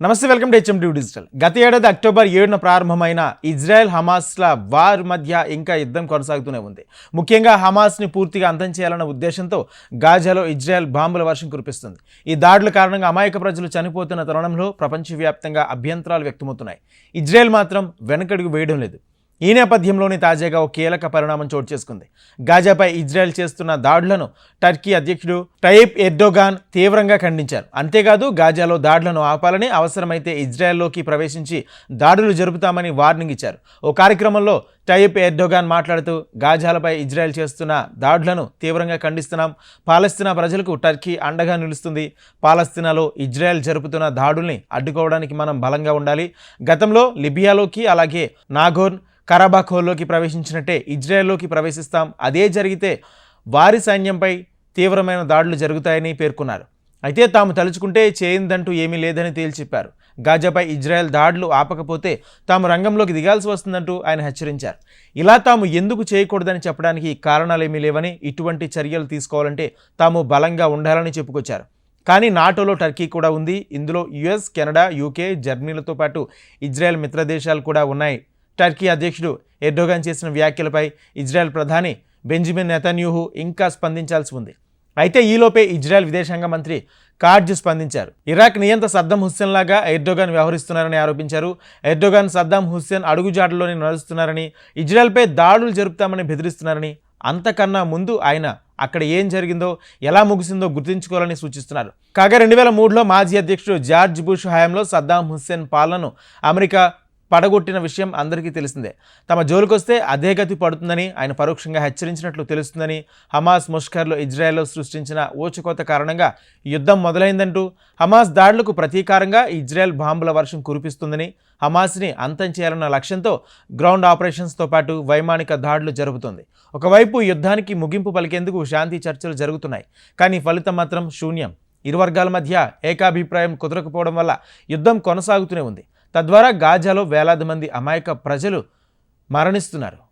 నమస్తే welcome to HM digital. గత ఏడాది అక్టోబర్ ఏడున ప్రారంభమైన ఇజ్రాయెల్ హమాస్ల వార్ మధ్య ఇంకా యుద్ధం కొనసాగుతూనే ఉంది. ముఖ్యంగా హమాస్ని పూర్తిగా అంతం చేయాలన్న ఉద్దేశంతో గాజాలో ఇజ్రాయెల్ బాంబుల వర్షం కురిపిస్తుంది. ఈ దాడుల కారణంగా అమాయక ప్రజలు చనిపోతున్న తరుణంలో ప్రపంచవ్యాప్తంగా అభ్యంతరాలు వ్యక్తమవుతున్నాయి. ఇజ్రాయెల్ మాత్రం వెనకడుగు వేయడం లేదు. ఈ నేపథ్యంలోనే తాజాగా ఒక కీలక పరిణామం చోటు చేసుకుంది. గాజాపై ఇజ్రాయెల్ చేస్తున్న దాడులను టర్కీ అధ్యక్షుడు టైప్ ఎర్డోగాన్ తీవ్రంగా ఖండించారు. అంతేకాదు గాజాలో దాడులను ఆపాలని అవసరమైతే ఇజ్రాయెల్లోకి ప్రవేశించి దాడులు జరుపుతామని వార్నింగ్ ఇచ్చారు. ఓ కార్యక్రమంలో టైప్ ఎర్డోగాన్ మాట్లాడుతూ గాజాలపై ఇజ్రాయెల్ చేస్తున్న దాడులను తీవ్రంగా ఖండిస్తున్నాం. పాలస్తీనా ప్రజలకు టర్కీ అండగా నిలుస్తుంది. పాలస్తీనాలో ఇజ్రాయెల్ జరుపుతున్న దాడుల్ని అడ్డుకోవడానికి మనం బలంగా ఉండాలి. గతంలో లిబియాలోకి అలాగే నాగోన్ కరాబాఖోల్లోకి ప్రవేశించినట్టే ఇజ్రాయెల్లోకి ప్రవేశిస్తాం. అదే జరిగితే వారి సైన్యంపై తీవ్రమైన దాడులు జరుగుతాయని పేర్కొన్నారు. అయితే తాము తలుచుకుంటే చేయిందంటూ ఏమీ లేదని తేల్చెప్పారు. గాజాపై ఇజ్రాయెల్ దాడులు ఆపకపోతే తాము రంగంలోకి దిగాల్సి వస్తుందంటూ ఆయన హెచ్చరించారు. ఇలా తాము ఎందుకు చేయకూడదని చెప్పడానికి కారణాలేమీ లేవని ఇటువంటి చర్యలు తీసుకోవాలంటే తాము బలంగా ఉండాలని చెప్పుకొచ్చారు. కానీ నాటోలో టర్కీ కూడా ఉంది. ఇందులో యుఎస్ కెనడా యూకే జర్మనీలతో పాటు ఇజ్రాయెల్ మిత్రదేశాలు కూడా ఉన్నాయి. టర్కీ అధ్యక్షుడు ఎర్డోగాన్ చేసిన వ్యాఖ్యలపై ఇజ్రాయెల్ ప్రధాని బెంజమిన్ నెతన్యూహు ఇంకా స్పందించాల్సి ఉంది. అయితే ఈలోపే ఇజ్రాయెల్ విదేశాంగ మంత్రి కార్జ్ స్పందించారు. ఇరాక్ నియంత సద్దాం హుస్సేన్ లాగా ఎర్డోగాన్ వ్యవహరిస్తున్నారని ఆరోపించారు. ఎర్డోగాన్ సద్దాం హుస్సేన్ అడుగుజాడలోనే నడుస్తున్నారని ఇజ్రాయెల్పై దాడులు జరుపుతామని బెదిరిస్తున్నారని అంతకన్నా ముందు ఆయన అక్కడ ఏం జరిగిందో ఎలా ముగిసిందో గుర్తుంచుకోవాలని సూచిస్తున్నారు. కాగా రెండు వేల మూడులో మాజీ అధ్యక్షుడు జార్జ్ బుష్ హయాంలో సద్దాం హుస్సేన్ పాలనను అమెరికా పడగొట్టిన విషయం అందరికీ తెలిసిందే. తమ జోలికొస్తే అదే గతి పడుతుందని ఆయన పరోక్షంగా హెచ్చరించినట్లు తెలుస్తుందని హమాస్ ముష్కర్లు ఇజ్రాయెల్లో సృష్టించిన ఊచకోత కారణంగా యుద్ధం మొదలైందంటూ హమాస్ దాడులకు ప్రతీకారంగా ఇజ్రాయెల్ బాంబుల వర్షం కురిపిస్తుందని హమాస్ని అంతం చేయాలన్న లక్ష్యంతో గ్రౌండ్ ఆపరేషన్స్తో పాటు వైమానిక దాడులు జరుపుతుంది. ఒకవైపు యుద్ధానికి ముగింపు పలికేందుకు శాంతి చర్చలు జరుగుతున్నాయి కానీ ఫలితం మాత్రం శూన్యం. ఇరు వర్గాల మధ్య ఏకాభిప్రాయం కుదరకపోవడం వల్ల యుద్ధం కొనసాగుతూనే ఉంది. తద్వారా గాజాలో వేలాది మంది అమాయక ప్రజలు మరణిస్తున్నారు.